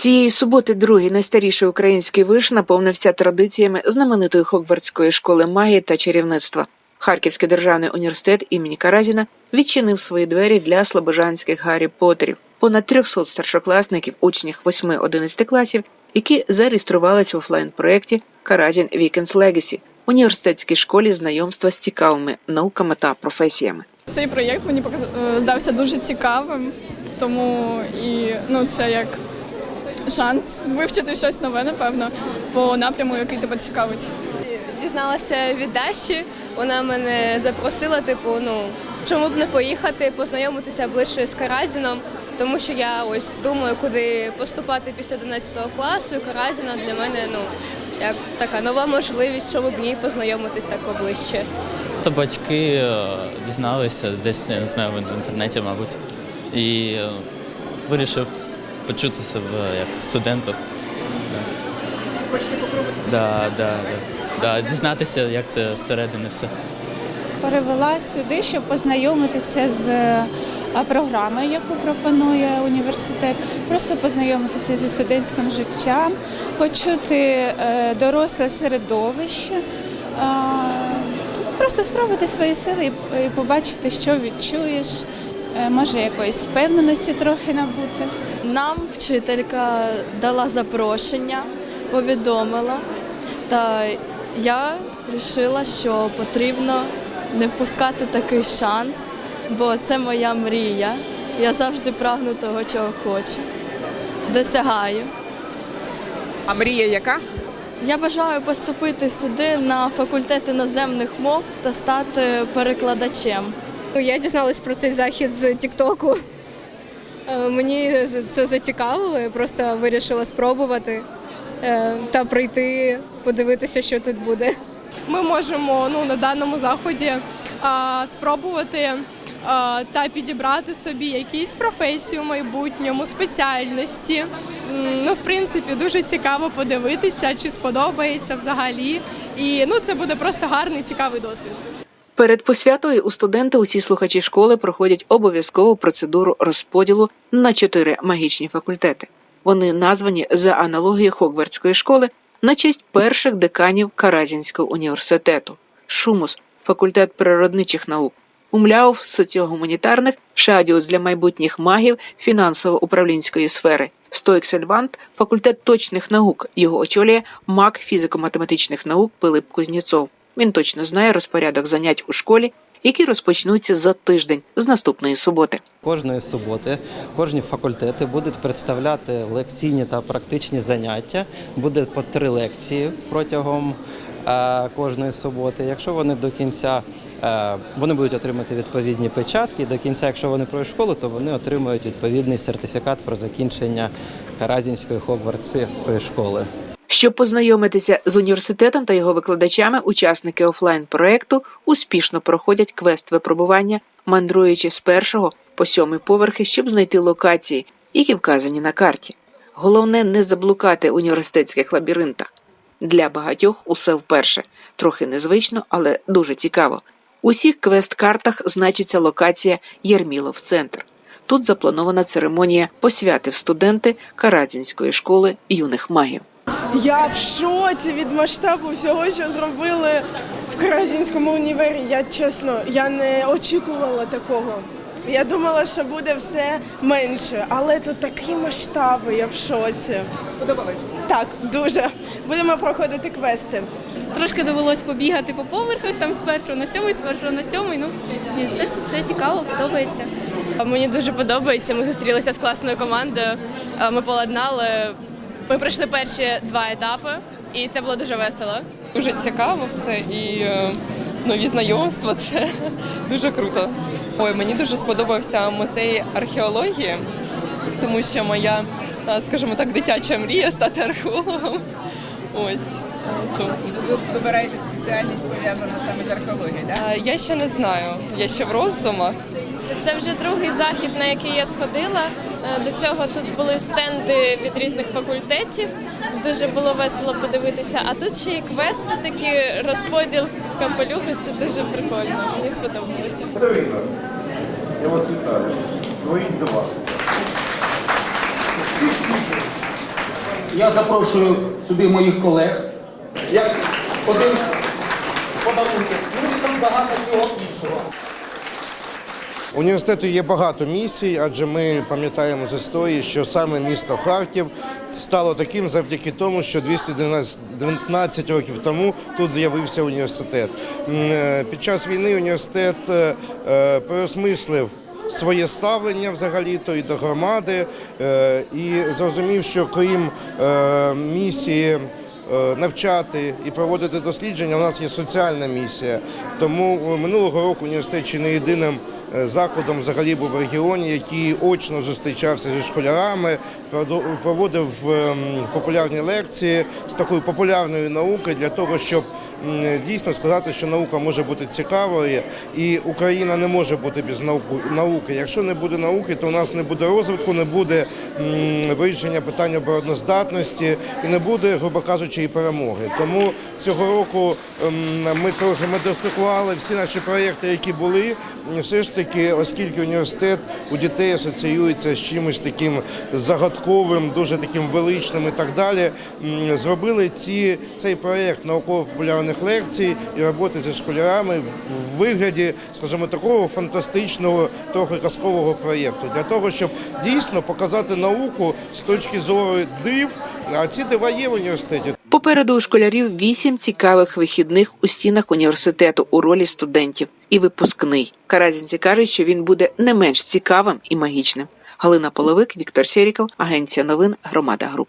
Цієї суботи другий найстаріший український виш наповнився традиціями знаменитої Хогвартської школи магії та чарівництва. Харківський державний університет імені Каразіна відчинив свої двері для слобожанських Гаррі Поттерів. Понад 300 старшокласників, учнів 8-11 класів, які зареєструвалися в офлайн-проєкті Каразін Вікенс Легасі університетській школі знайомства з цікавими науками та професіями. Цей проєкт мені е, здався дуже цікавим, тому і ну це як шанс вивчити щось нове, напевно, по напряму, який тебе цікавить. Дізналася від Даші, вона мене запросила, типу, ну чому б не поїхати, познайомитися ближче з Каразіном, тому що я ось думаю, куди поступати після 11 класу. І Каразіна для мене ну як така нова можливість, щоб в ній познайомитись так поближче. То батьки е, дізналися десь, я не знаю, в інтернеті, мабуть. І е, вирішив почути себе як студенту. Хочете попробувати да, да, да. Да, Дізнатися, як це зсередини все. перевела сюди, щоб познайомитися з е, програмою, яку пропонує університет, просто познайомитися зі студентським життям, почути е, доросле середовище, просто спробувати свої сили і- і побачити, що відчуєш, е, може якоїсь впевненості трохи набути. Нам вчителька дала запрошення, повідомила, та я вирішила, що потрібно не впускати такий шанс, бо це моя мрія. Я завжди прагну того, чого хочу. Досягаю. А мрія яка? Я бажаю поступити сюди на факультет іноземних мов та стати перекладачем. Ну, Я дізналась про цей захід з Тіктоку. Е, Мені це зацікавило, я просто вирішила спробувати е, та прийти, подивитися, що тут буде. ми можемо ну, на даному заході а, спробувати та підібрати собі якісь професію в майбутньому, спеціальності. Ну, в принципі, дуже цікаво подивитися, чи сподобається взагалі. І ну, це буде просто гарний, цікавий досвід. Перед посвятою у студенти усі слухачі школи проходять обов'язкову процедуру розподілу на чотири магічні факультети. Вони названі за аналогією Хогвартської школи на честь перших деканів Каразінського університету: Шумус факультет природничих наук, Умляуф соціогуманітарних, Шадіус для майбутніх магів фінансово-управлінської сфери, Стоіксельвант факультет точних наук. Його очолює маг фізико-математичних наук Пилип Кузнєцов. Він точно знає розпорядок занять у школі, які розпочнуться за тиждень з наступної суботи. Кожної суботи кожні факультети будуть представляти лекційні та практичні заняття. Буде по три лекції протягом е, кожної суботи. Якщо вони до кінця е, вони будуть отримати відповідні печатки. До кінця, якщо вони пройдуть школу, то вони отримують відповідний сертифікат про закінчення Каразінської Хогвартської школи. Щоб познайомитися з університетом та його викладачами, учасники офлайн проекту успішно проходять квест випробування, мандруючи з першого по сьомий поверхи, щоб знайти локації, які вказані на карті. Головне не заблукати в університетських лабіринтах. Для багатьох усе вперше, трохи незвично, але дуже цікаво. У всіх квест-картах значиться локація Єрмілов центр. Тут запланована церемонія посвяти в студенти Каразінської школи юних магів. Я в шоці від масштабу всього, що зробили в Каразінському універі. Я чесно, я не очікувала такого. Я думала, що буде все менше, але тут такі масштаби, я в шоці. Сподобалось? Так, дуже. Будемо проходити квести. Трошки довелось побігати по поверхах, там з першого на сьомий, з першого на сьомий. Ну і все це все цікаво, подобається. Мені дуже подобається. Ми зустрілися з класною командою. е, Ми поладнали. Ми пройшли перші два етапи, і це було дуже весело. Дуже цікаво все і е, нові знайомства. Це дуже круто. Ой, мені дуже сподобався музей археології, тому що моя, е, скажімо так, дитяча мрія стати археологом. Ось. То, Ви вибираєте спеціальність пов'язану саме з археологією, так? е, я ще не знаю, я ще в роздумах. Це, це вже другий захід, на який я сходила. Е, До цього тут були стенди від різних факультетів. Дуже було весело подивитися. А тут ще і квести, такі розподіл в капелюхи. Це дуже прикольно. Мені сподобалося. Катерина, я вас вітаю. Твої два. я запрошую сюди моїх колег, як один з подарунків. Ну і там багато чого іншого. Університету є багато місій, адже ми пам'ятаємо з історії, що саме місто Харків стало таким завдяки тому, що 219 років тому тут з'явився університет. Е, Під час війни університет е, е, переосмислив своє ставлення взагалі-то і до громади, і зрозумів, що крім місії навчати і проводити дослідження. У нас є соціальна місія. Тому минулого року університет чи не єдиним закладом взагалі був в регіоні, який очно зустрічався зі школярами, проводив ем, популярні лекції з такою популярною наукою для того, щоб дійсно сказати, що наука може бути цікавою, і Україна не може бути без науки. Якщо не буде науки, то у нас не буде розвитку, не буде вирішення питання обороноздатності і не буде, грубо кажучи, і перемоги. Тому цього року ем, ми трохи модифікували всі наші проєкти, які були. Все ж таки, оскільки університет у дітей асоціюється з чимось таким загадковим, дуже таким величним і так далі, зробили ці, цей проєкт науково-популярних лекцій і роботи зі школярами в вигляді, скажімо, такого фантастичного, трохи казкового проєкту, для того, щоб дійсно показати науку з точки зору див, а ці дива є в університеті. Попереду у школярів вісім цікавих вихідних у стінах університету у ролі студентів і випускний. Каразінці кажуть, що він буде не менш цікавим і магічним. Галина Половик, Віктор Сєріков, Агенція новин Громада Груп.